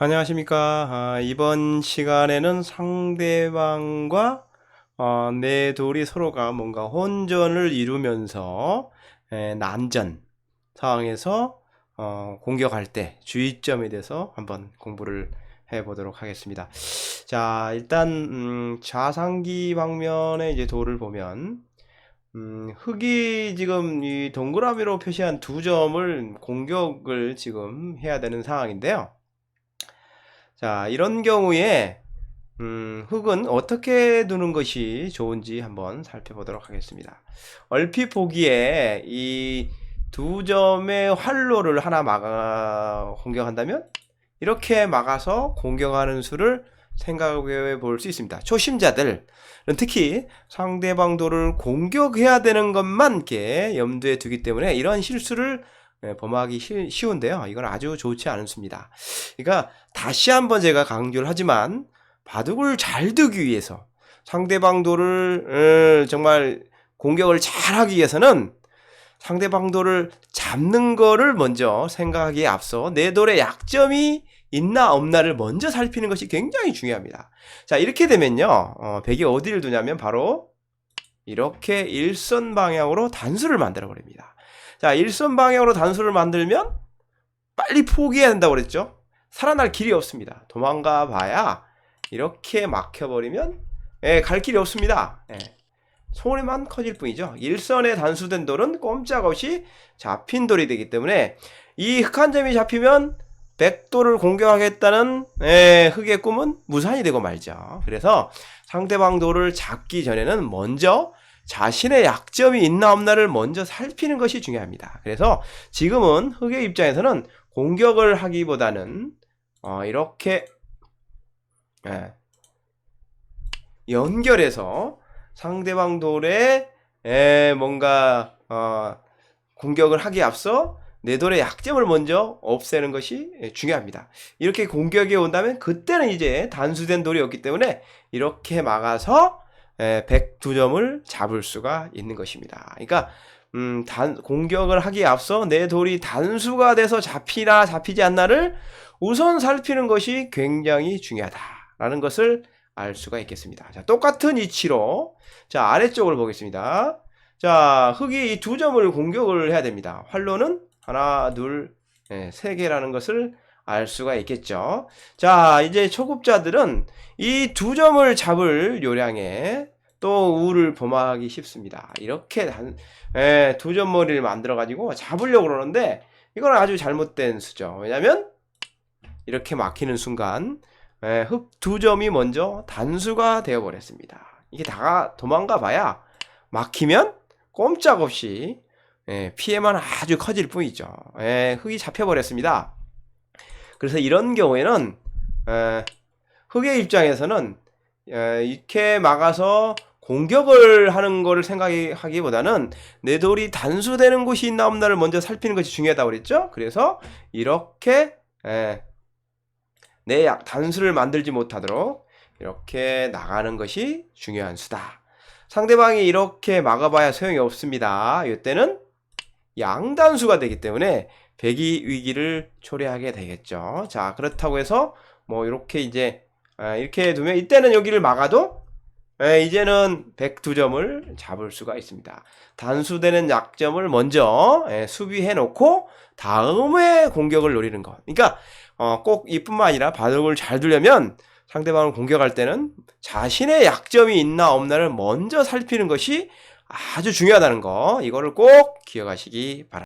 안녕하십니까. 아, 이번 시간에는 상대방과 어, 내 둘이 서로가 뭔가 혼전을 이루면서 에, 난전 상황에서 어, 공격할 때 주의점에 대해서 한번 공부를 해보도록 하겠습니다. 자, 일단 음, 좌상기 방면의 이제 도를 보면 음, 흙이 지금 이 동그라미로 표시한 두 점을 공격을 지금 해야 되는 상황인데요. 자, 이런 경우에 음, 흙은 어떻게 두는 것이 좋은지 한번 살펴보도록 하겠습니다. 얼핏 보기에 이 두 점의 활로를 하나 막아 공격한다면 이렇게 막아서 공격하는 수를 생각해 볼 수 있습니다. 초심자들은 특히 상대방 도를 공격해야 되는 것만 이렇게 염두에 두기 때문에 이런 실수를 예, 범하기 쉬- 쉬운데요. 이건 아주 좋지 않습니다. 그러니까 다시 한번 제가 강조를 하지만 바둑을 잘 두기 위해서 상대방 도를 어, 정말 공격을 잘 하기 위해서는 상대방 도를 잡는 거를 먼저 생각하기에 앞서 내 돌의 약점이 있나 없나를 먼저 살피는 것이 굉장히 중요합니다. 자 이렇게 되면요 어, 백이 어디를 두냐면 바로 이렇게 일선 방향으로 단수를 만들어 버립니다. 자 일선 방향으로 단수를 만들면 빨리 포기해야 된다고 그랬죠. 살아날 길이 없습니다. 도망가 봐야 이렇게 막혀버리면 예, 갈 길이 없습니다. 예. 소리만 커질 뿐이죠. 일선에 단수된 돌은 꼼짝없이 잡힌 돌이 되기 때문에 이 흑한 점이 잡히면 백돌을 공격하겠다는 예, 흑의 꿈은 무산이 되고 말죠. 그래서 상대방 돌을 잡기 전에는 먼저 자신의 약점이 있나 없나를 먼저 살피는 것이 중요합니다. 그래서 지금은 흑의 입장에서는 공격을 하기보다는 어, 이렇게 예, 연결해서 상대방 돌에 에, 뭔가 어, 공격을 하기에 앞서 내 돌의 약점을 먼저 없애는 것이 예, 중요합니다. 이렇게 공격이 온다면 그때는 이제 단수된 돌이었기 때문에 이렇게 막아서 에, 102점을 잡을 수가 있는 것입니다. 그러니까 음, 단, 공격을 하기에 앞서 내 돌이 단수가 돼서 잡히나 잡히지 않나를 우선 살피는 것이 굉장히 중요하다라는 것을 알 수가 있겠습니다. 자, 똑같은 위치로 자, 아래쪽을 보겠습니다. 자, 흙이 이 두 점을 공격을 해야 됩니다. 활로는 하나, 둘, 네, 세 개라는 것을 알 수가 있겠죠. 자, 이제 초급자들은 이 두 점을 잡을 요량에 또 우를 범하기 쉽습니다. 이렇게 단, 예, 두 점 머리를 만들어 가지고 잡으려고 그러는데 이건 아주 잘못된 수죠. 왜냐면 이렇게 막히는 순간 예, 흙두 점이 먼저 단수가 되어 버렸습니다. 이게 다가 도망가 봐야 막히면 꼼짝없이 예, 피해만 아주 커질 뿐이죠. 예, 흙이 잡혀 버렸습니다. 그래서 이런 경우에는 에, 흑의 입장에서는 에, 이렇게 막아서 공격을 하는 거를 생각하기보다는 내 돌이 단수되는 곳이 있나 없나를 먼저 살피는 것이 중요하다고 그랬죠. 그래서 이렇게 에, 내 약- 단수를 만들지 못하도록 이렇게 나가는 것이 중요한 수다. 상대방이 이렇게 막아봐야 소용이 없습니다. 이때는 양단수가 되기 때문에 배기 위기를 초래하게 되겠죠. 자, 그렇다고 해서 뭐 이렇게 이제 아, 이렇게 두면 이때는 여기를 막아도 에, 이제는 102점을 잡을 수가 있습니다. 단수되는 약점을 먼저 에, 수비해 놓고 다음에 공격을 노리는 것. 그러니까 어, 꼭 이뿐만 아니라 바둑을 잘 두려면 상대방을 공격할 때는 자신의 약점이 있나 없나를 먼저 살피는 것이 아주 중요하다는 거. 이거를 꼭 기억하시기 바랍니다.